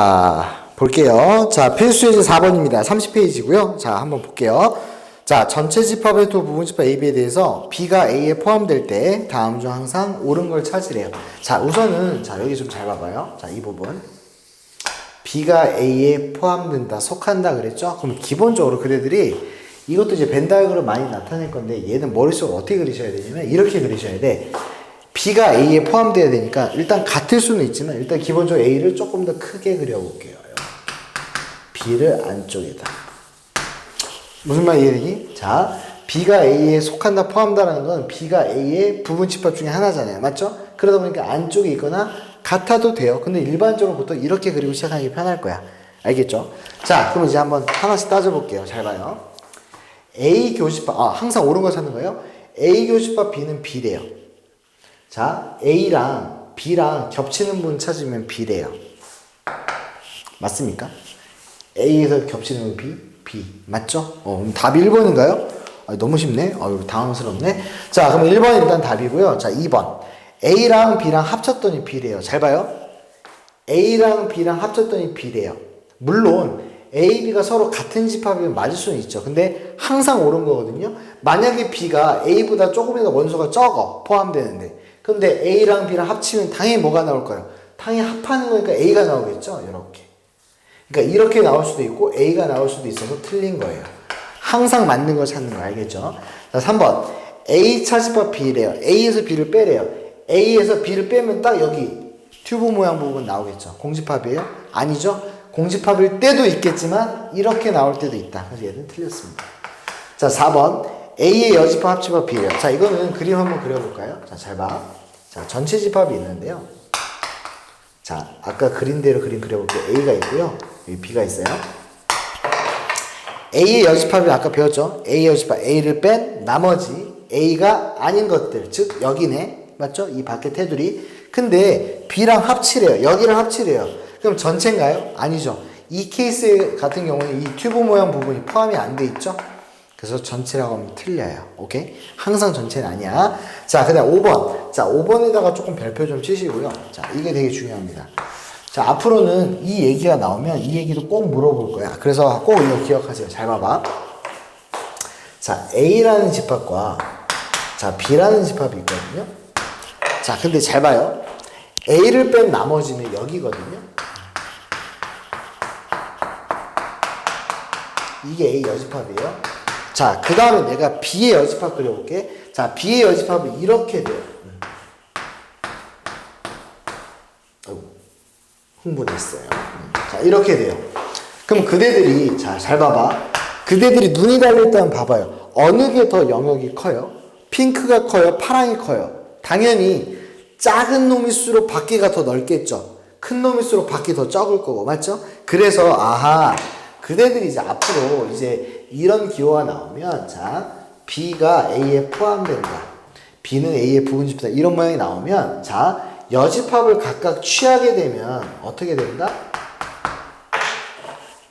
자, 볼게요. 자, 필수 예제 4번입니다. 30페이지고요. 자, 한번 볼게요. 자, 전체 집합의 두 부분 집합 AB에 대해서 B가 A에 포함될 때 다음 중 항상 옳은 걸 찾으래요. 자, 우선은 자, 여기 좀 잘 봐봐요. 자, 이 부분. B가 A에 포함된다, 속한다 그랬죠? 그럼 기본적으로 그대들이 이것도 이제 벤 다이어그램 많이 나타낼 건데 얘는 머릿속으로 어떻게 그리셔야 되냐면 이렇게 그리셔야 돼. B가 A에 포함돼야 되니까 일단 같을 수는 있지만 일단 기본적으로 A를 조금 더 크게 그려볼게요. B를 안쪽에다. 무슨 말 이해되니? 자, B가 A에 속한다, 포함다라는 건 B가 A의 부분 집합 중에 하나잖아요. 맞죠? 그러다 보니까 안쪽에 있거나 같아도 돼요. 근데 일반적으로 보통 이렇게 그리고 시작하는 게 편할 거야. 알겠죠? 자, 그럼 이제 한번 하나씩 따져볼게요. 잘 봐요. A 교집합, 아, 항상 옳은 거 찾는 거예요. A 교집합 B는 B래요. 자, A랑 B랑 겹치는 분 찾으면 B래요. 맞습니까? A에서 겹치는 분 B, B. 맞죠? 어, 그럼 답이 1번인가요? 아, 너무 쉽네? 아유, 당황스럽네. 자, 그럼 1번 일단 답이고요. 자, 2번. A랑 B랑 합쳤더니 B래요. 잘 봐요. A랑 B랑 합쳤더니 B래요. 물론 A, B가 서로 같은 집합이면 맞을 수는 있죠. 근데 항상 옳은 거거든요. 만약에 B가 A보다 조금이라도 원소가 적어 포함되는데 근데 A랑 B랑 합치면 당연히 뭐가 나올 거예요? 당연히 합하는 거니까 A가 나오겠죠. 이렇게. 그러니까 이렇게 나올 수도 있고 A가 나올 수도 있어서 틀린 거예요. 항상 맞는 걸 찾는 거 알겠죠? 자, 3번. A 차집합 B래요. A에서 B를 빼래요. A에서 B를 빼면 딱 여기 튜브 모양 부분 나오겠죠. 공집합이에요? 아니죠? 공집합일 때도 있겠지만 이렇게 나올 때도 있다. 그래서 얘는 틀렸습니다. 자, 4번. A의 여집합 합집합 B래요. 자, 이거는 그림 한번 그려볼까요? 자, 잘 봐. 자, 전체 집합이 있는데요. 자, 아까 그린 대로 그림 그려볼게요. A가 있고요. 여기 B가 있어요. A의 여집합을 아까 배웠죠? A의 여집합 A를 뺀 나머지 A가 아닌 것들 즉 여기네 맞죠? 이 밖에 테두리 근데 B랑 합치래요 여기랑 합치래요 그럼 전체인가요? 아니죠 이 케이스 같은 경우는 이 튜브 모양 부분이 포함이 안 돼 있죠? 그래서 전체라고 하면 틀려요 오케이? 항상 전체는 아니야 자 그 다음 5번 자 5번에다가 조금 별표 좀 치시고요 자 이게 되게 중요합니다 자, 앞으로는 이 얘기가 나오면 이 얘기도 꼭 물어볼 거야. 그래서 꼭 이거 기억하세요. 잘 봐봐. 자, A라는 집합과 자, B라는 집합이 있거든요. 자, 근데 잘 봐요. A를 뺀 나머지는 여기거든요. 이게 A 여집합이에요. 자, 그 다음에 내가 B의 여집합 그려볼게. 자, B의 여집합은 이렇게 돼요. 아이고. 흥분했어요. 자, 이렇게 돼요. 그럼 그대들이, 자, 잘 봐봐. 그대들이 눈이 달려있다면 봐봐요. 어느 게 더 영역이 커요? 핑크가 커요? 파랑이 커요? 당연히 작은 놈일수록 밖에가 더 넓겠죠. 큰 놈일수록 밖이 더 적을 거고, 맞죠? 그래서, 아하, 그대들이 이제 앞으로 이제 이런 기호가 나오면, 자, B가 A에 포함된다. B는 A의 부분집이다. 이런 모양이 나오면, 자, 여집합을 각각 취하게 되면 어떻게 된다?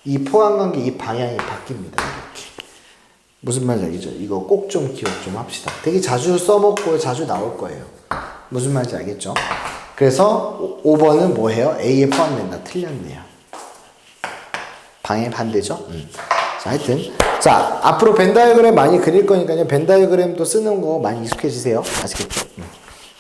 이 포함관계 이 방향이 바뀝니다. 이렇게. 무슨 말인지 알겠죠? 이거 꼭 좀 기억 좀 합시다. 되게 자주 써먹고 자주 나올 거예요. 무슨 말인지 알겠죠? 그래서 5번은 뭐예요? A에 포함된다. 틀렸네요. 방향 반대죠? 음. 자, 하여튼. 자, 앞으로 벤 다이어그램 많이 그릴 거니까요. 벤 다이어그램도 쓰는 거 많이 익숙해지세요. 아시겠죠? 음.